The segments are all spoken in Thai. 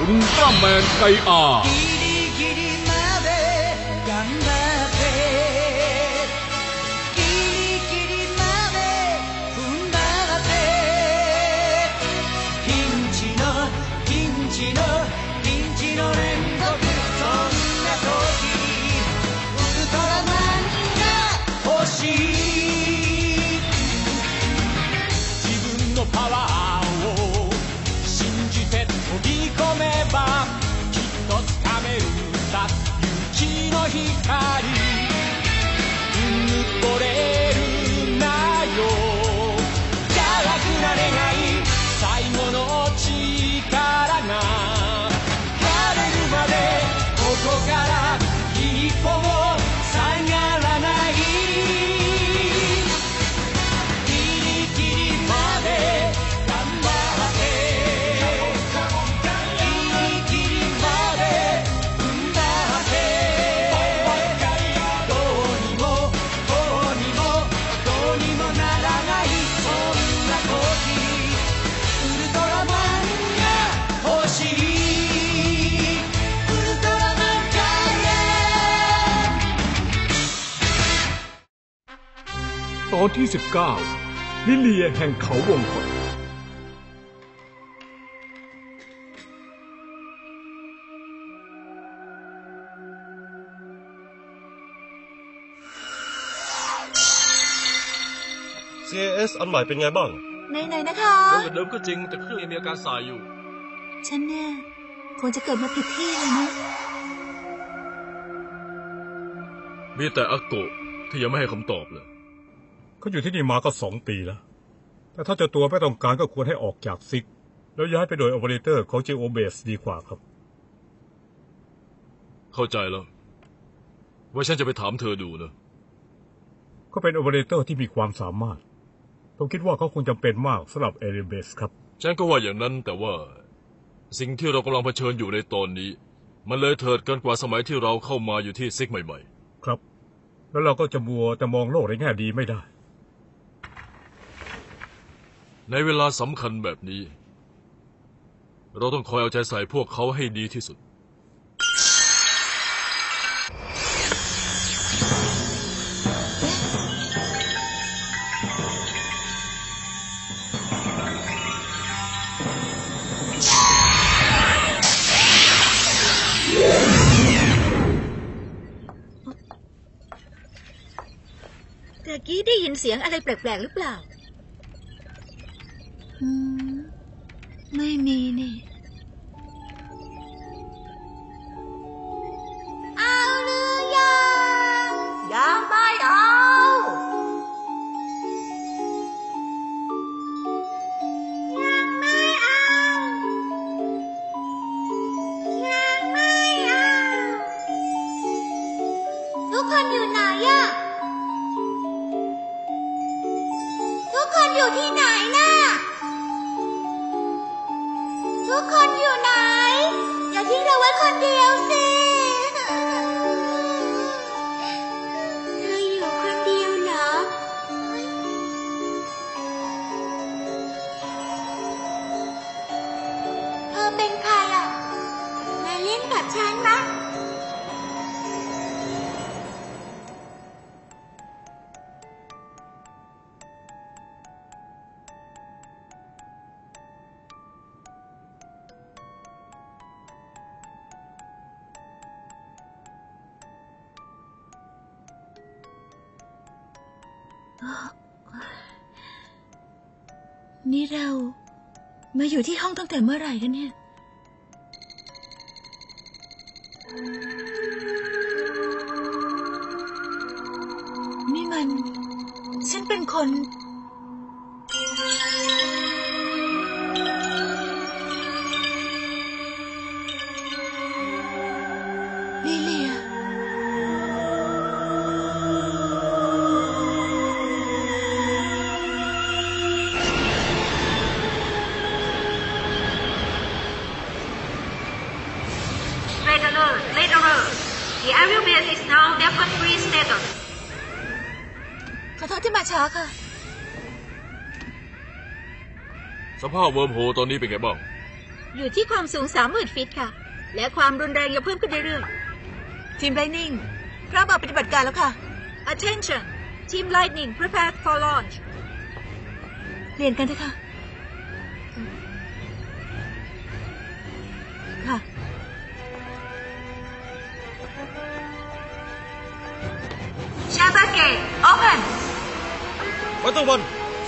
อุลตร้าแมนไกอา Paris. ที่ 19 ลิเลียแห่งเขาวงกฏ CAS อันใหม่เป็นไงบ้างไหนๆนะคะ เรื่องเดิมก็จริงแต่เครื่องยังมีอาการสายอยู่ ฉันเนี่ยคงจะเกิดมาผิดที่เลยนะ มีแต่อาโกะที่ยังไม่ให้คำตอบเลย เขาอยู่ที่นี่มาก็สองปีแล้ว แต่ถ้าเจ้าตัวไม่ต้องการก็ควรให้ออกจากซิก แล้วย้ายไปโดยโอเปอเรเตอร์ของ g โอเบสดีกว่าครับ เข้าใจแล้วว่าฉันจะไปถามเธอดูนะเขาเป็นโอเปอเรเตอร์ที่มีความสามารถ ผมคิดว่าเขาคงจำเป็นมากสำหรับเอเรเบสครับ ฉันก็ว่าอย่างนั้นแต่ว่า สิ่งที่เรากำลังเผชิญอยู่ในตอนนี้ มันเลยเถิดเกินกว่าสมัยที่เราเข้ามาอยู่ที่ซิกใหม่ครับ แล้วเราก็จะมัวแต่มองโลกในแง่ดีไม่ได้ๆ ในเวลาสำคัญแบบนี้ เราต้องคอยเอาใจใส่พวกเขาให้ดีที่สุดแต่กี้ได้ยินเสียงอะไรแปลกๆหรือเปล่า อืมไอเป็นใครอะ มาเล่นกับฉันไหมนี่เรา มาอยู่ที่ห้องตั้งแต่เมื่อไหร่กันเนี่ย ภาพเวิร์มโฮลตอนนี้เป็นไงบ้าง อยู่ที่ความสูง30,000ฟิตค่ะ และความรุนแรงยังเพิ่มขึ้นเรื่อยทีมไลนิ่งพร้อมออกปฏิบัติการแล้วค่ะๆ Attention Team Lightning prepare for launch เปลี่ยนกันเถอะค่ะ ค่ะ Shutter gate open ไวเตอร์วัน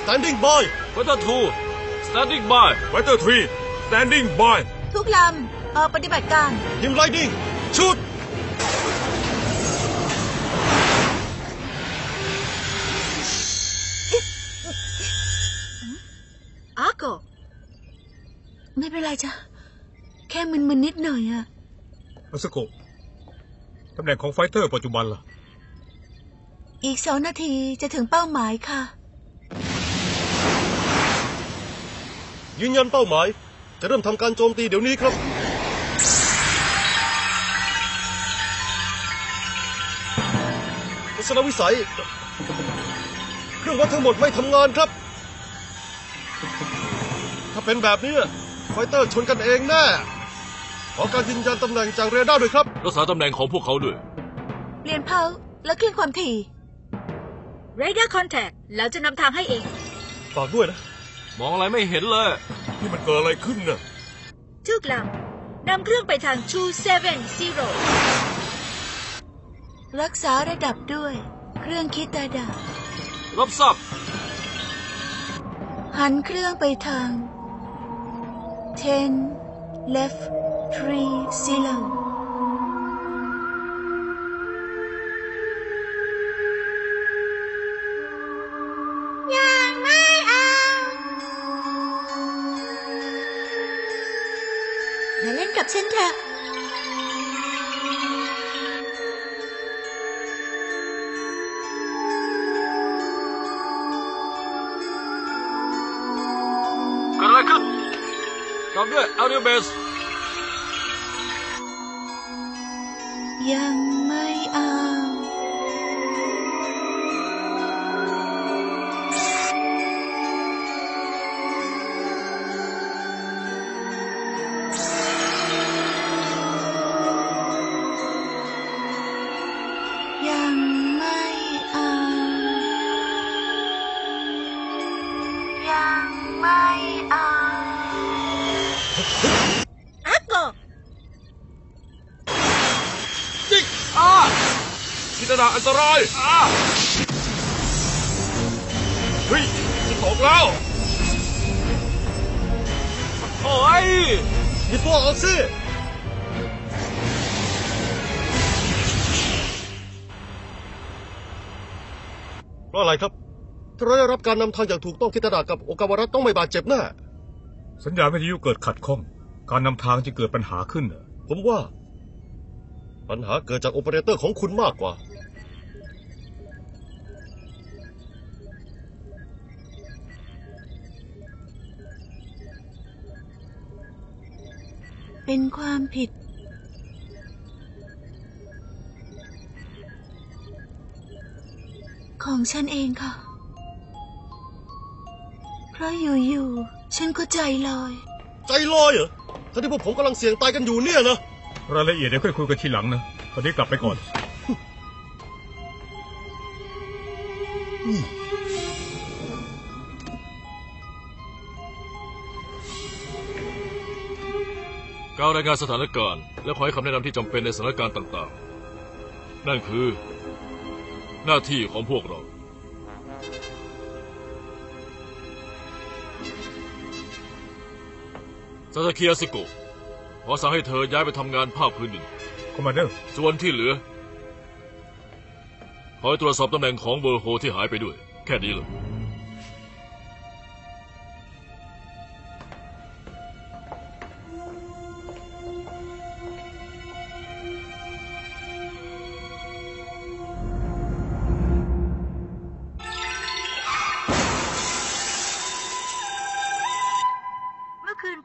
standing by ไวเตอร์ทู standing by ไวเตอร์ทรี standing by ทุกลำออกปฏิบัติการ ทีมไลดิ้งชุด Argo ไม่เป็นไรจ้ะ แค่มึนๆนิดหน่อยอะอาสโกะตำแหน่งของไฟเตอร์ปัจจุบันล่ะ อีกสองนาทีจะถึงเป้าหมายค่ะ ยืนยันเป้าหมาย จะเริ่มทำการโจมตีเดี๋ยวนี้ครับทัศนวิสัย เครื่องวัดทั้งหมดไม่ทำงานครับ ถ้าเป็นแบบนี้ไฟเตอร์ชนกันเองแน่ขอการยืนยันตำแหน่งจากเรดาร์ด้วยครับ รักษาตำแหน่งของพวกเขาด้วยเปลี่ยนเพาและเคลื่อนความถี่ Radar contact แล้วจะนำทางให้เอง ฝากด้วยนะ มองอะไรไม่เห็นเลย ที่มันเกิดอะไรขึ้นน่ะทุกลำนำเครื่องไปทาง270รักษาระดับด้วย เครื่องคิดระดับ รับทราบหันเครื่องไปทาง10 left 3 zero มาเล่นกั จารณาอันตรายอ้าเฮ้ยจะตกแล้วโอ้ยหยิบตัวออกสิเพราะอะไรครับ ถ้าเราได้รับการนำทางอย่างถูกต้องคิตดากับโอกาวาระต้องไม่บาดเจ็บแน่สัญญาณวิทยุเกิดขัดข้อง การนำทางจะเกิดปัญหาขึ้นน่ะผมว่า ปัญหาเกิดจากโอเปอเรเตอร์ของคุณมากกว่า เป็นความผิด ของฉันเองค่ะ เพราะอยู่ๆฉันก็ใจลอย ใจลอยเหรอทั้งที่พวกผมกำลังเสี่ยงตายกันอยู่เนี่ยนะรายละเอียดเดี๋ยวค่อยคุยกันทีหลังนะตอนนี้กลับไปก่อน การรายงานสถานการณ์ และขอให้คำแนะนำที่จำเป็นในสถานการณ์ต่างๆ นั่นคือ หน้าที่ของพวกเรา ซาซาคิอาสโกะขอสั่งให้เธอย้ายไปทำงานภาคพื้นดิน คอมมานเดอร์ ส่วนที่เหลือ ขอให้ตรวจสอบตำแหน่งของเบอร์โฮที่หายไปด้วย แค่นี้เลย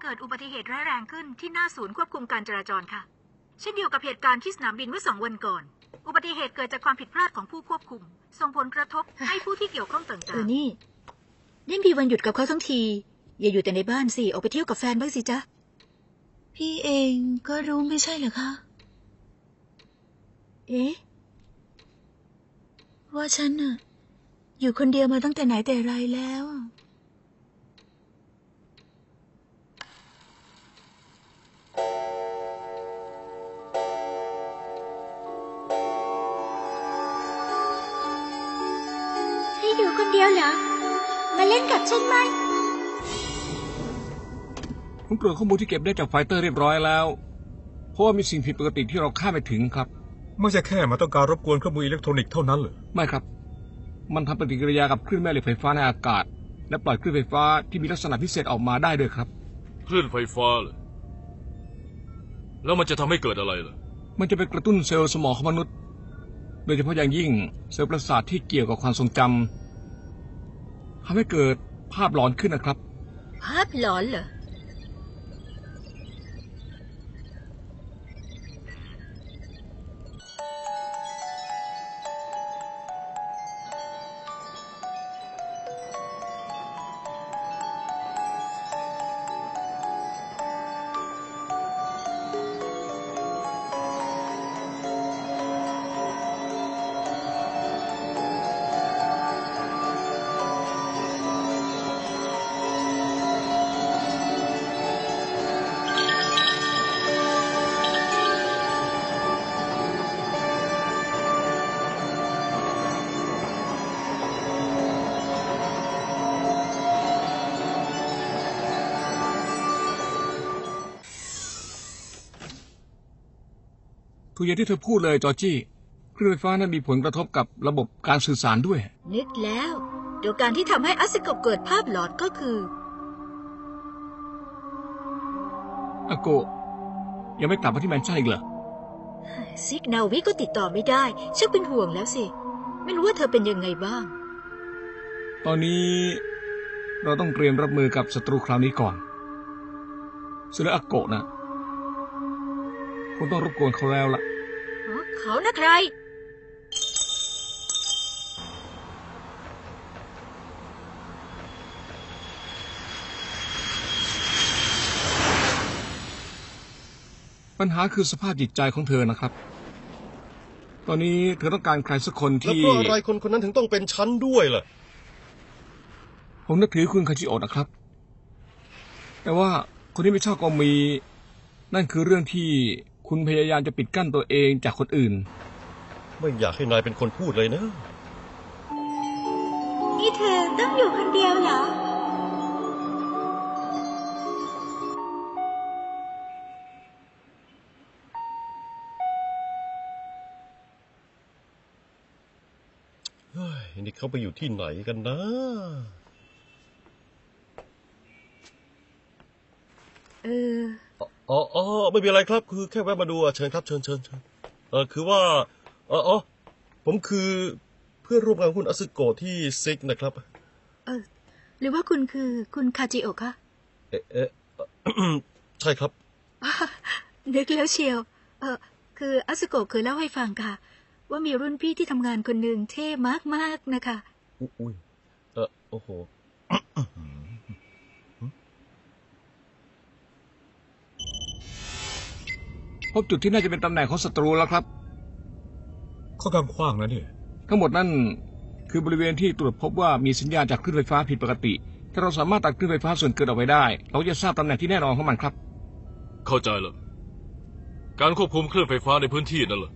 กิดอุบัติเหตุร้ายแรงขึ้นที่หน้าศูนย์ควบคุมการจราจรค่ะ เช่นเดียวกับเหตุการณ์ที่สนามบินเมื่อสองวันก่อน อุบัติเหตุเกิดจากความผิดพลาดของผู้ควบคุม ส่งผลกระทบให้ผู้ที่เกี่ยวข้องต่างเออนี่เล่นมีวันหยุดกับเขาทั้งที อย่าอยู่แต่ในบ้านสิ ออกไปเที่ยวกับแฟนบ้างสิจ๊ะ พี่เองก็รู้ไม่ใช่เหรอคะ เอ๊ะ ว่าฉันน่ะ อยู่คนเดียวมาตั้งแต่ไหนแต่ไรแล้ว ให้อยู่คนเดียวเหรอ มาเล่นกับฉันไหม ผมตรวจข้อมูลที่เก็บได้จากไฟเตอร์เรียบร้อยแล้ว เพราะว่ามีสิ่งผิดปกติที่เราคาดไม่ถึงครับ ไม่ใช่แค่มาต้องการรบกวนเครื่องมืออิเล็กทรอนิกส์เท่านั้นเหรอไม่ครับ มันทำปฏิกิริยากับคลื่นแม่เหล็กไฟฟ้าในอากาศ และปล่อยคลื่นไฟฟ้าที่มีลักษณะพิเศษออกมาได้ด้วยครับ คลื่นไฟฟ้าเลย แล้วมันจะทำให้เกิดอะไรล่ะ มันจะไปกระตุ้นเซลล์สมองของมนุษย์ โดยเฉพาะอย่างยิ่งเซลล์ประสาทที่เกี่ยวกับความทรงจำทำให้เกิดภาพหลอนขึ้นนะครับ ภาพหลอนเหรอ ทุกอย่างที่เธอพูดเลยจอร์จี้คลื่นไฟฟ้านั้นมีผลกระทบกับระบบการสื่อสารด้วย นึกแล้วตัวการที่ทำให้อัสโกะเกิดภาพหลอนก็คืออาโกะยังไม่กลับมาที่แมนชั่นอีกเหรอซิกนาวิก็ติดต่อไม่ได้ชักเป็นห่วงแล้วสิ ไม่รู้ว่าเธอเป็นยังไงบ้าง ตอนนี้เราต้องเตรียมรับมือกับศัตรูคราวนี้ก่อนส่วนเรื่องอาโกะนะ คงต้องรบกวนเขาแล้วล่ะอ๋อเขานะใคร ปัญหาคือสภาพจิตใจของเธอนะครับ ตอนนี้เธอต้องการใครสักคนแล้วที่ เพราะอะไรคนคนนั้นถึงต้องเป็นฉันด้วยล่ะ ผมนับถือคุณคาจิโอะนะครับ แต่ว่าคนที่ไม่ชอบก็มี นั่นคือเรื่องที่ คุณพยายามจะปิดกั้นตัวเองจากคนอื่น ไม่อยากให้นายเป็นคนพูดเลยนะ นี่เธอต้องอยู่คนเดียวเหรอ เฮ้ย นี่เขาไปอยู่ที่ไหนกันนะ เออ อ๋ออ๋อไม่มีอะไรครับ คือแค่แวะมาดูอะเชิญครับเชิญเชิญเชิญเออคือว่าเอออ๋อผมคือเพื่อนร่วมงานคุณอสึโกะที่ซิกนะครับ เออ หรือว่าคุณคือคุณคาจิโอะคะเอ๊ะเอ๊ะเอ่อใช่ครับ นึกแล้วเชียว เออคืออัสโกะเคยเล่าให้ฟังค่ะ ว่ามีรุ่นพี่ที่ทำงานคนหนึ่งเท่มากๆนะคะ อุ๊ยอุ้ยเออโอ้โห บจุดที่น่าจะเป็นตำแหน่งของศัตรูแล้วครับ ข้อกางขว้างนะเนี่ยทั้งหมดนั่นคือบริเวณที่ตรวจพบว่ามีสัญญาณจากคลื่นไฟฟ้าผิดปกติ ถ้าเราสามารถตัดคลื่นไฟฟ้าส่วนเกินออกไปได้ เราจะทราบตำแหน่งที่แน่นอนของมันครับ เข้าใจแล้วการควบคุมคลื่นไฟฟ้าในพื้นที่นั่นเหรอ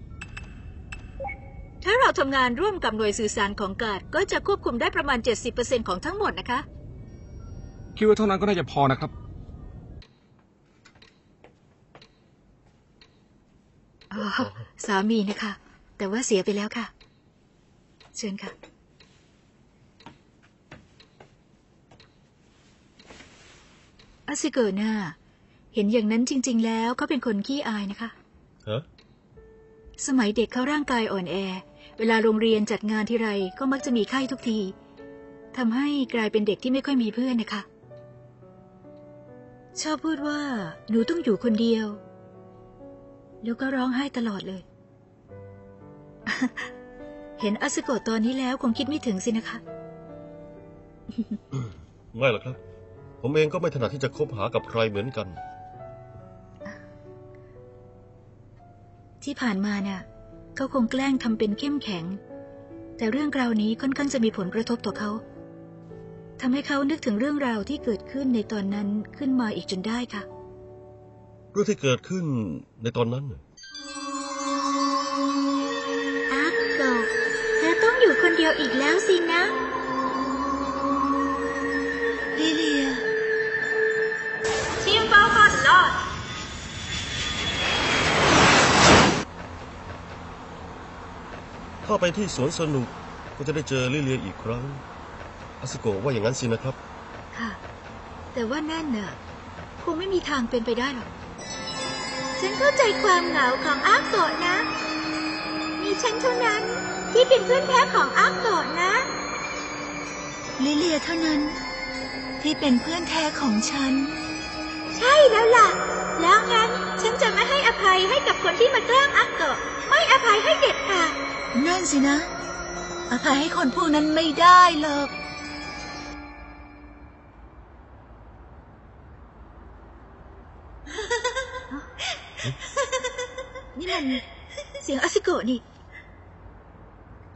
ถ้าเราทำงานร่วมกับหน่วยสื่อสารของการก็จะควบคุมได้ประมาณ 70%ของทั้งหมดนะคะ คิดว่าเท่านั้นก็น่าจะพอนะครับ อ๋อสามีนะคะ แต่ว่าเสียไปแล้วค่ะ เชิญค่ะ อาซิเกอร์น่าเห็นอย่างนั้นจริง ๆ แล้วเขาเป็นคนขี้อายนะคะ ฮะ สมัยเด็กเขาร่างกายอ่อนแอ เวลาโรงเรียนจัดงานที่ไรก็มักจะมีไข้ทุกทีทำให้กลายเป็นเด็กที่ไม่ค่อยมีเพื่อนนะคะ ชอบพูดว่า หนูต้องอยู่คนเดียว แล้วก็ร้องไห้ตลอดเลย เห็นอาสโกะตอนนี้แล้วคงคิดไม่ถึงสินะคะ ไม่หรอกครับ ผมเองก็ไม่ถนัดที่จะคบหากับใครเหมือนกัน ที่ผ่านมาน่ะเขาคงแกล้งทำเป็นเข้มแข็ง แต่เรื่องราวนี้ค่อนข้างจะมีผลกระทบต่อเขาทำให้เขานึกถึงเรื่องราวที่เกิดขึ้นในตอนนั้นขึ้นมาอีกจนได้ค่ะ เรื่องที่เกิดขึ้นในตอนนั้นน่ะอักโกะเธอต้องอยู่คนเดียวอีกแล้วสินะลิเลียทีมฟาคอนลอดเข้าไปที่สวนสนุกก็จะได้เจอลิเลียอีกครั้งอาสโกะว่าอย่างนั้นสินะครับ ค่ะ แต่ว่านั่นน่ะคงไม่มีทางเป็นไปได้หรอก ฉันเข้าใจความเหงาของอักโกะนะ มีฉันเท่านั้นที่เป็นเพื่อนแท้ของอักโกะนะ ลิเลียเท่านั้น ที่เป็นเพื่อนแท้ของฉัน ใช่แล้วล่ะ แล้วงั้นฉันจะไม่ให้อภัยให้กับคนที่มาแกล้งอักโกะไม่อภัยให้เด็ดขาดนั่นสินะ อภัยให้คนพวกนั้นไม่ได้หรอก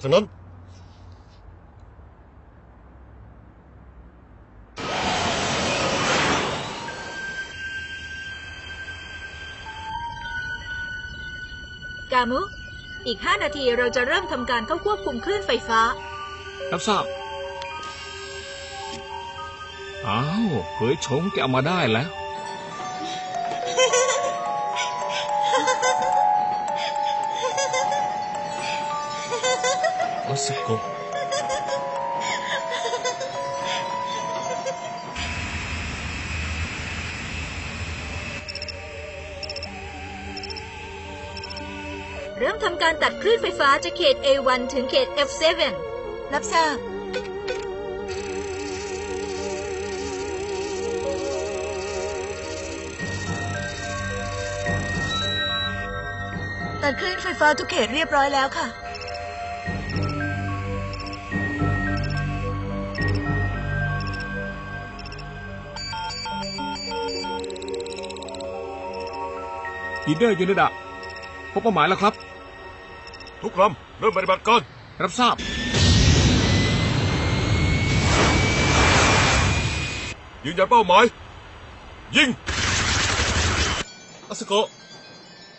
ฉะนั้นกามุ อีกห้านาทีเราจะเริ่มทำการเข้าควบคุมคลื่นไฟฟ้า รับทราบ อ้าวเผยชงแกเอามาได้แล้ว อาสโกะเริ่มทำการตัดคลื่นไฟฟ้าจากเขต A1 ถึงเขต F7 รับทราบตัดคลื่นไฟฟ้าทุกเขตเรียบร้อยแล้วค่ะ ลีดเดอร์ยูนิดะพบเป้าหมายแล้วครับ ทุกลำเริ่มปฏิบัติการรับทราบ ยืนยันเป้าหมาย ยิงอาสโกะ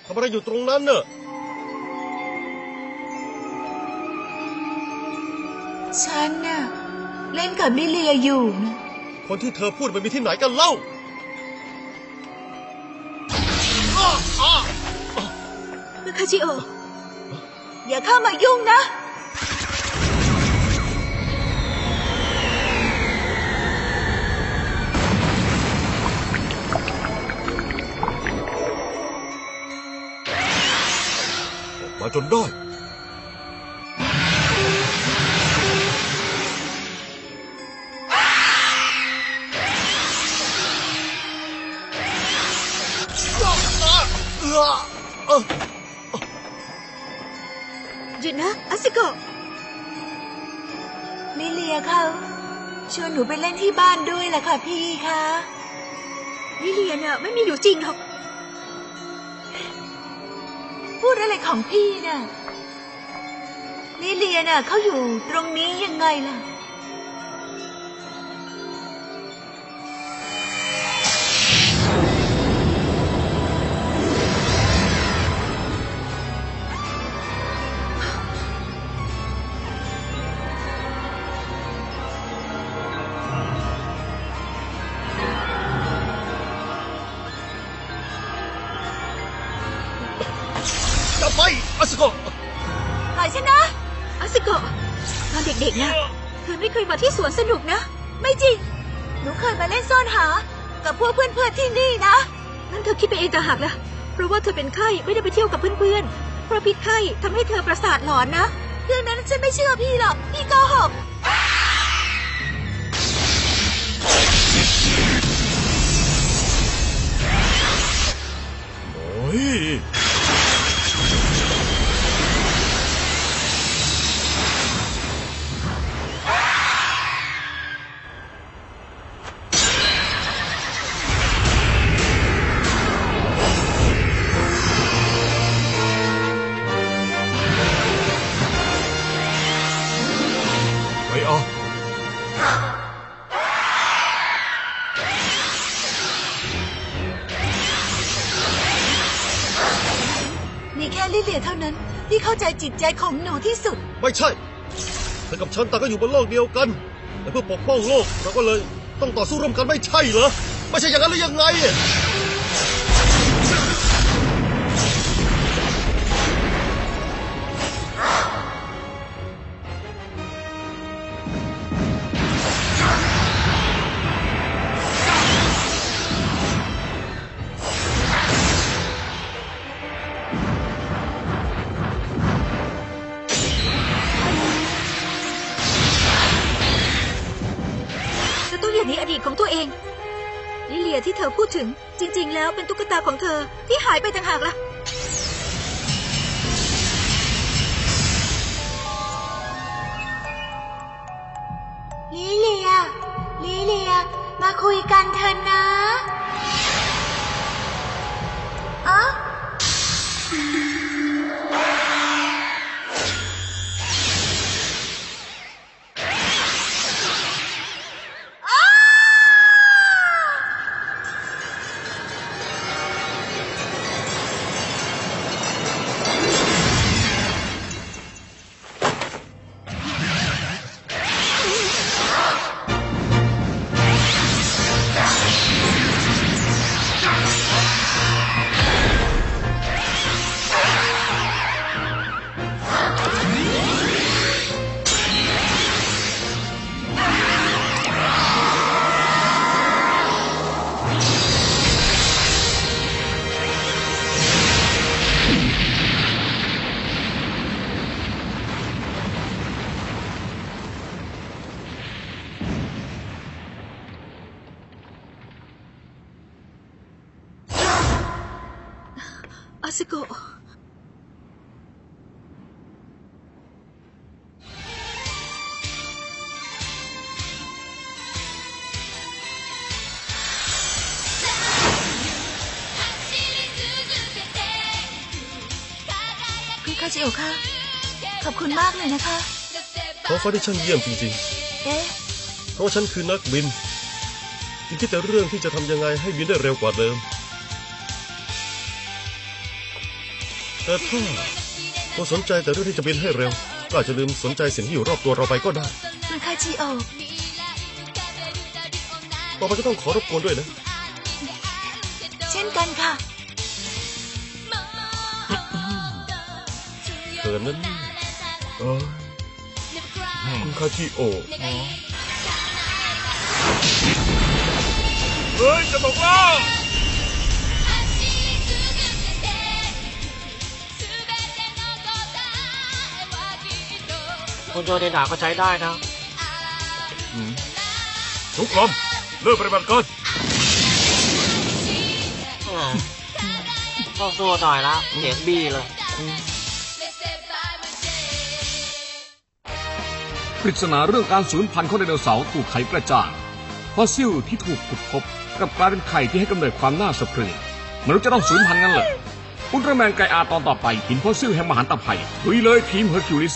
ทำอะไรอยู่ตรงนั้นเนอะฉันน่ะ เล่นกับลิเลียอยู่นะคนที่เธอพูดมันมีที่ไหนกันเล่า คาชิโออย่าเข้ามายุ่งนะ มาจนได้ ลิเลียเขาชวนหนูไปเล่นที่บ้านด้วยแหละค่ะพี่คะลิเลียเนี่ยไม่มีอยู่จริงหรอกพูดอะไรของพี่น่ะลิเลียน่ะเขาอยู่ตรงนี้ยังไงล่ะ เธอไม่เคยมาที่สวนสนุกนะ ไม่จริง หนูเคยมาเล่นซ่อนหา กับพวกเพื่อนๆที่นี่นะนั่นเธอคิดไปเองต่างหากล่ะเพราะว่าเธอเป็นไข้ไม่ได้ไปเที่ยวกับเพื่อนๆเพราะพิษไข้ทำให้เธอประสาทหลอนนะเรื่องนั้นฉันไม่เชื่อพี่หรอกพี่โกหกโอ้ย ไมีแค่ลิเลียเท่านั้น ที่เข้าใจจิตใจของหนูที่สุด ไม่ใช่เธอกับฉันต่างก็อยู่บนโลกเดียวกันและเพื่อปกป้องโลกเราก็เลยต้องต่อสู้ร่วมกันไม่ใช่เหรอ ไม่ใช่อย่างนั้นหรือยังไง อต้องอย่าหนีอดีตของตัวเอง ลิเลียที่เธอพูดถึง จริง ๆ แล้วเป็นตุ๊กตาของเธอที่หายไปต่างหากล่ะลิเลีย ลิเลีย มาคุยกันเถอะนะอะอาจิโอค่ะ ขอบคุณมากเลยนะคะท้องฟ้าที่ช่างเยี่ยมจริงเอ๊ะๆ เพราะว่าฉันคือนักบินยังคิดแต่เรื่องที่จะทำยังไงให้บินได้เร็วกว่าเดิม แต่ถ้าเราสนใจแต่เรื่องที่จะบินให้เร็ว ก็อาจจะลืมสนใจสิ่งที่อยู่รอบตัวเราไปก็ได้ คุณคาจิโอต่อไปก็ต้องขอรบกวนด้วยนะ เช่นกันค่ะ เธอนั้นเออคุณคาชิโอเฮ้ย จะตกแล้วคุณโยเดนาก็ใช้ได้นะ ทุกคนเริ่มปฏิบัติการต้องสู้หน่อยละเสียงบี้เลย ปริศนาเรื่องการสูญพันธุ์ของไดโนเสาร์ถูกไขกระจ่างฟอสซิลที่ถูกขุดพบกับกลายเป็นไข่ที่ให้กำเนิดความน่าสะพรึงมนุษย์จะต้องสูญพันธุ์กันเหรออุลตร้าแมนไกอาตอนต่อไปหินฟอสซิลแห่งมหันตภัยลุยเลยทีมเฮอร์คิวลิส